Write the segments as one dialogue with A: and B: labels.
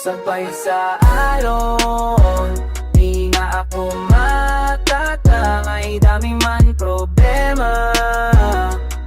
A: sabay sa alon Di nga ako matatangay Dami man problema.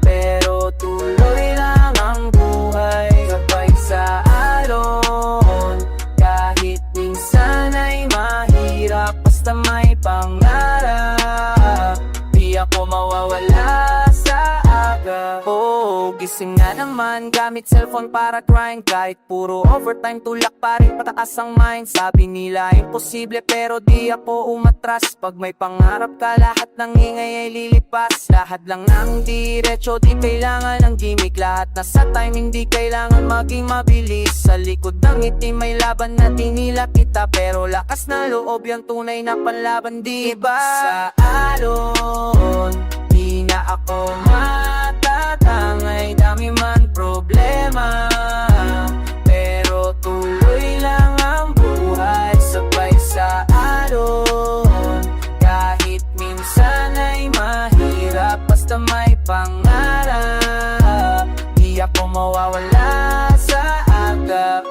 A: Pero tuloy lang ang buhay Sabay sa alon Kahit minsan ay mahirap Basta may pangarap. Di ako mawawala sa aga. Oh, gising nga naman Gamit cellphone para grind. Kahit puro overtime Tulak pa rin pataas ang mind. Sabi nila imposible Pero di ako umatras. Pag may pangarap ka Lahat ng ingay ay lilipas. Lahat lang ng diretso Di kailangan ng gimmick. Lahat na sa time Hindi kailangan maging mabilis. Sa likod ng ngiti May laban na tinila kita Pero lakas na loob Yung tunay na panlaban Di ba? Sa alon ako mawawala sa agap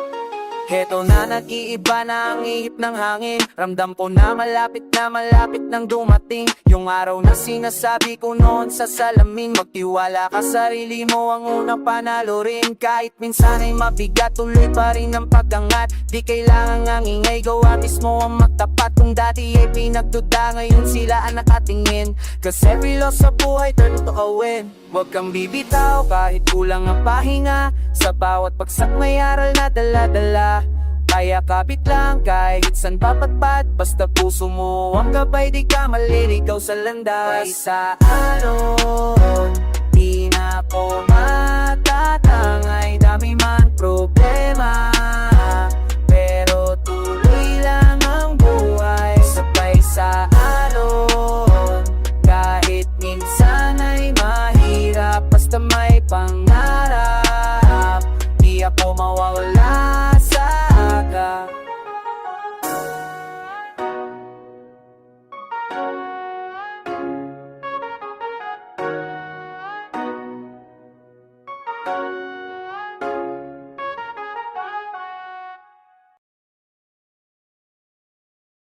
A: Heto na nag-iiba na ang ihip ng hangin. Ramdam ko na malapit na malapit nang dumating. Yung araw na sinasabi ko noon sa salamin Magtiwala ka sarili mo ang unang panalo rin. Kahit minsan ay mabigat tuloy pa rin ang pagangat. Di kailangan ang ingay gawa mismo ang magtapat Kung dati ay pinagduda ngayon sila ang nakatingin. Kasi every loss sa buhay turn to a win. Huwag kang bibitaw kahit kulang ang pahinga. Sa bawat bagsak may aral na dala-dala. Kaya kapit lang kahit san papatpat Basta puso mo ang gabay di ka maliligaw sa landas. May sa alon Di na ako matatangay mawawala.